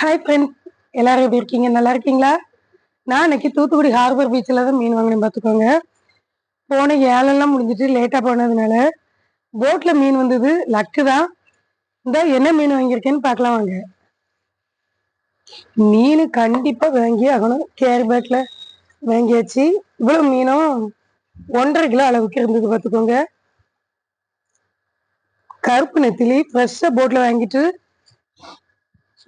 Hi friend எல்லாரும் எப்படி இருக்கீங்க? நல்லா இருக்கீங்களா? நான் இன்னைக்கு தூத்துக்குடி ஹார்பர் பீச்சில் தான் மீன் வாங்கினேன் பார்த்துக்கோங்க. போன ஏழெல்லாம் முடிஞ்சிட்டு லேட்டாக போனதுனால போட்டில் மீன் வந்தது. லக்கு தான். இந்த என்ன மீன் வாங்கியிருக்கேன்னு பார்க்கலாம் வாங்க. மீன் கண்டிப்பாக வாங்கி ஆகணும். கேரி பேக்கில் வாங்கியாச்சு. இவ்வளோ மீனும் ஒன்றரை கிலோ அளவுக்கு இருந்தது பார்த்துக்கோங்க. கருப்பு நெத்திலி ஃப்ரெஷ்ஷாக போட்டில் வாங்கிட்டு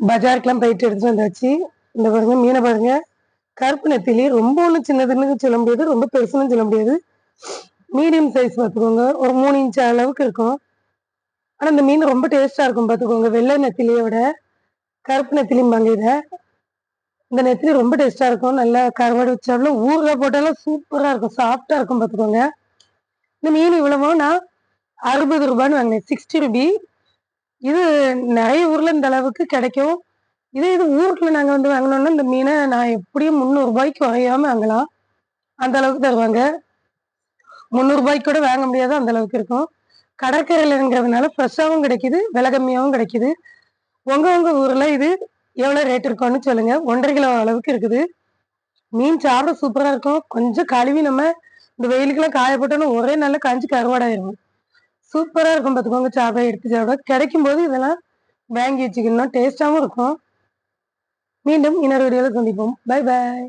பஜாருக்கெல்லாம் போயிட்டு எடுத்துட்டு வந்தாச்சு. இந்த பாருங்க மீனை பாருங்க. கருப்பு நெத்திலி ரொம்ப ஒன்றும் சின்னதுன்னு சொல்ல முடியாது ரொம்ப பெருசுன்னு சொல்ல முடியாது. மீடியம் சைஸ் பார்த்துக்கோங்க. ஒரு மூணு இன்ச் அளவுக்கு இருக்கும். ஆனால் இந்த மீன் ரொம்ப டேஸ்டாக இருக்கும் பார்த்துக்கோங்க. வெள்ளை நெத்திலியை விட கருப்பு நெத்திலிம்பாங்க இதை. இந்த நெத்திலி ரொம்ப டேஸ்டாக இருக்கும். நல்லா கருவாடு வச்சாலும் ஊரில் போட்டாலும் சூப்பராக இருக்கும். சாஃப்டாக இருக்கும் பார்த்துக்கோங்க. இந்த மீன் இவ்வளவோ நான் அறுபது ரூபான்னு வாங்கினேன். சிக்ஸ்டி ருபி இது நிறைய ஊர்ல இந்த அளவுக்கு கிடைக்கும். இதே இது ஊருக்குள்ள நாங்க வந்து வாங்கினோம்னா இந்த மீனை நான் எப்படியும் முந்நூறு ரூபாய்க்கு குறையாம வாங்கலாம். அந்த அளவுக்கு தருவாங்க. முந்நூறு ரூபாய்க்கு கூட வாங்க முடியாது அந்த அளவுக்கு இருக்கும். கடற்கரையிலங்கிறதுனால ஃப்ரெஷ்ஷாகவும் கிடைக்குது விலை கம்மியாகவும் கிடைக்குது. உங்க உங்க ஊர்ல இது எவ்வளவு ரேட் இருக்கும்னு சொல்லுங்க. ஒன்றரை கிலோ அளவுக்கு இருக்குது. மீன் சாப்பிட சூப்பரா இருக்கும். கொஞ்சம் கழுவி நம்ம இந்த வெயிலுக்கெல்லாம் காயப்பட்டோன்னு ஒரே நாள் காஞ்சி கருவாடாயிரும். சூப்பராக இருக்கும் பார்த்துக்கோங்க சாப்பிட எடுத்து சாப்பிட கிடைக்கும் போது இதெல்லாம் வாங்கி வச்சுக்கணும் டேஸ்ட்டாகவும் இருக்கும். மீண்டும் இன்னொரு வீடியோவில் சந்திப்போம். Bye bye